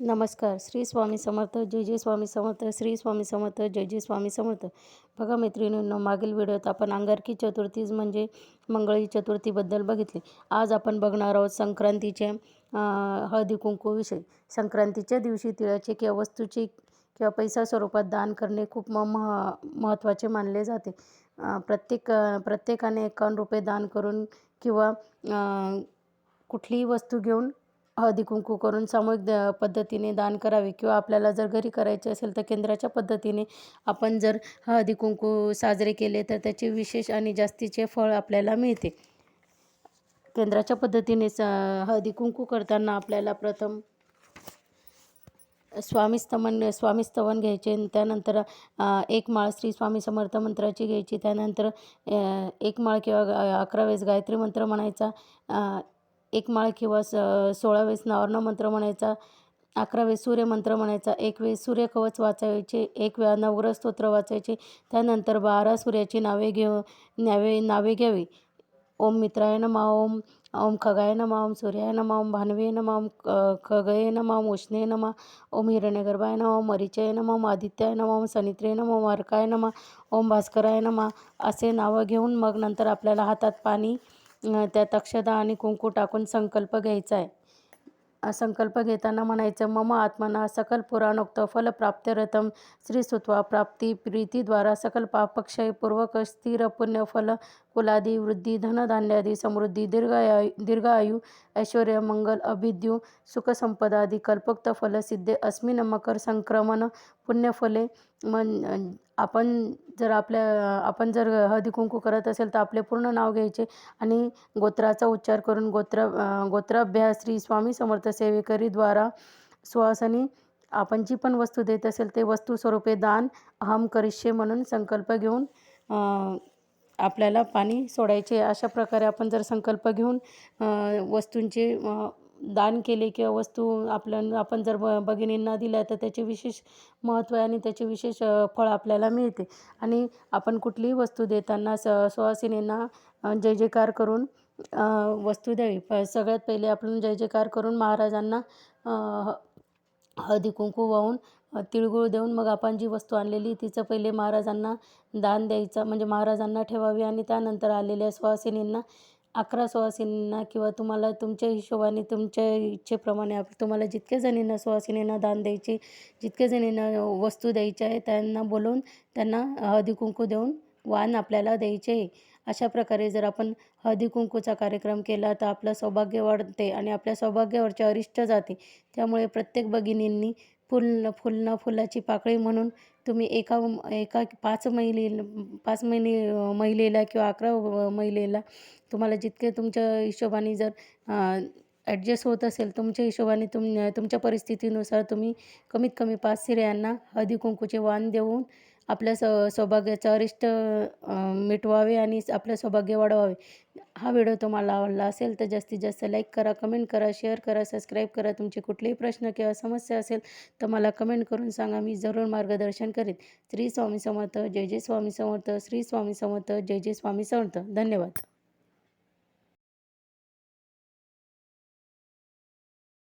नमस्कार. श्री स्वामी समर्थ जय जय स्वामी समर्थ श्री स्वामी समर्थ जय जय स्वामी समर्थ. बघा मैत्रिणींनो मागील व्हिडिओत आपण अंगारकी चतुर्थीज म्हणजे मंगळी चतुर्थीबद्दल बघितले. आज आपण बघणार आहोत संक्रांतीच्या हळदी कुंकूविषयी संक्रांतीच्या दिवशी तिळाचे किंवा वस्तूचे किंवा पैसा स्वरूपात दान करणे खूप म मह महत्त्वाचे मानले जाते. प्रत्येक प्रत्येकाने एकावन्न रुपये दान करून किंवा कुठलीही वस्तू घेऊन हळदी कुंकू करून सामूहिक द पद्धतीने दान करावे किंवा आपल्याला जर घरी करायचे असेल तर केंद्राच्या पद्धतीने आपण जर हळदी कुंकू साजरे केले तर त्याचे विशेष आणि जास्तीचे फळ आपल्याला मिळते. केंद्राच्या पद्धतीने स हळदी कुंकू करताना आपल्याला प्रथम स्वामीस्तवन स्वामीस्तवन घ्यायचे त्यानंतर एक माळ श्री स्वामी समर्थ मंत्राची घ्यायची त्यानंतर एक माळ किंवा अकरा वेळेस गायत्री मंत्र म्हणायचा एक माळ किंवा स सोळा वेळेस मंत्र म्हणायचा अकरा वेळेस सूर्यमंत्र म्हणायचा एक वेळेस सूर्यकवच वाचायचे एक वेळा नवग्रह स्तोत्र वाचायचे त्यानंतर बारा सूर्याची नावे घेऊ नावे नावे घ्यावी ओम मित्राय नमा ओम ओम खगाय नमा ओम सूर्याय नमा ओम भानवे नमा ओम खगये नमा ओम उष्णे नमा ओम हिरण्यगर्भाय नमा ओम मरिचय नमा ओम आदित्याय नमा ओम सनित्रे नमा ओम अर्काय नमा ओम भास्कराय नमा असे नावं घेऊन मग नंतर आपल्याला हातात पाणी त्यात अक्षदा आणि कुंकू टाकून संकल्प घ्यायचा आहे. संकल्प घेताना म्हणायचं मम आत्मना सकल पुराणोक्त फल फलप्राप्त्यरथम श्रीसुत्वा प्राप्ती प्रीतीद्वारा सकल पापक्षय पूर्वक स्थिर पुण्यफल कुलादी वृद्धी धनधान्यादी समृद्धी दीर्घायु दीर्घायु ऐश्वर्य मंगल अभिद्यू सुखसंपदादी कल्पक्त फलसिद्धे अस्मिन मकर संक्रमण पुण्यफले मन आपण जर आपल्या आपण जर हळदी कुंकू करत असेल तर आपले पूर्ण नाव घ्यायचे आणि गोत्राचा उच्चार करून गोत्र गोत्राभ्यास श्री स्वामी समर्थ सेवेकरीद्वारा सुहासनी आपण जी पण वस्तू देत असेल ते वस्तू स्वरूपे दान अहम करिष्ये म्हणून संकल्प घेऊन आपल्याला पाणी सोडायचे अशा प्रकारे आपण जर संकल्प घेऊन वस्तूंचे दान केले किंवा वस्तू आपल्या आपण जर ब भगिनींना दिल्या तर त्याचे विशेष महत्त्व आहे आणि त्याचे विशेष फळ आपल्याला मिळते. आणि आपण कुठलीही वस्तू देताना स सुवासिनींना जय जयकार करून वस्तू द्यावी. प सगळ्यात पहिले आपण जय जयकार करून महाराजांना हळदी कुंकू वाहून तिळगुळ देऊन मग आपण जी वस्तू आणलेली तिचं पहिले महाराजांना दान द्यायचं म्हणजे महाराजांना ठेवावी आणि त्यानंतर आलेल्या सुवासिनींना अकरा सुवासिनींना किंवा तुम्हाला तुमच्या हिशोबाने तुमच्या इच्छेप्रमाणे तुम्हाला जितक्या जणींना सुवासिनींना दान द्यायचे जितक्या जणींना वस्तू द्यायच्या आहे त्यांना बोलवून त्यांना हळदी कुंकू देऊन वाण आपल्याला द्यायचे आहे. अशा प्रकारे जर आपण हळदी कुंकूचा कार्यक्रम केला तर आपलं सौभाग्य वाढते आणि आपल्या सौभाग्यावरचे अरिष्ट जाते. त्यामुळे प्रत्येक भगिनींनी फुल फुलणं फुलाची पाकळी म्हणून तुम्ही एका एका पाच महिले पाच महिने महिलेला किंवा अकरा महिलेला तुम्हाला जितके तुमच्या हिशोबाने जर ॲडजस्ट होत असेल तुमच्या हिशोबाने तुम तुमच्या परिस्थितीनुसार तुम्ही कमीत कमी पाच स्त्रियांना हळदी कुंकूचे वाण देऊन आपल्या स सौभाग्याचं अरिष्ट मिटवावे आणि आपलं सौभाग्य वाढवावे. हा व्हिडिओ तुम्हाला आवडला असेल तर जास्तीत जास्त लाईक करा कमेंट करा शेअर करा सबस्क्राईब करा. तुमचे कुठलेही प्रश्न किंवा समस्या असेल तर मला कमेंट करून सांगा. मी जरूर मार्गदर्शन करेन. श्री स्वामी समर्थ जय जय स्वामी समर्थ श्री स्वामी समर्थ जय जय स्वामी समर्थ. धन्यवाद.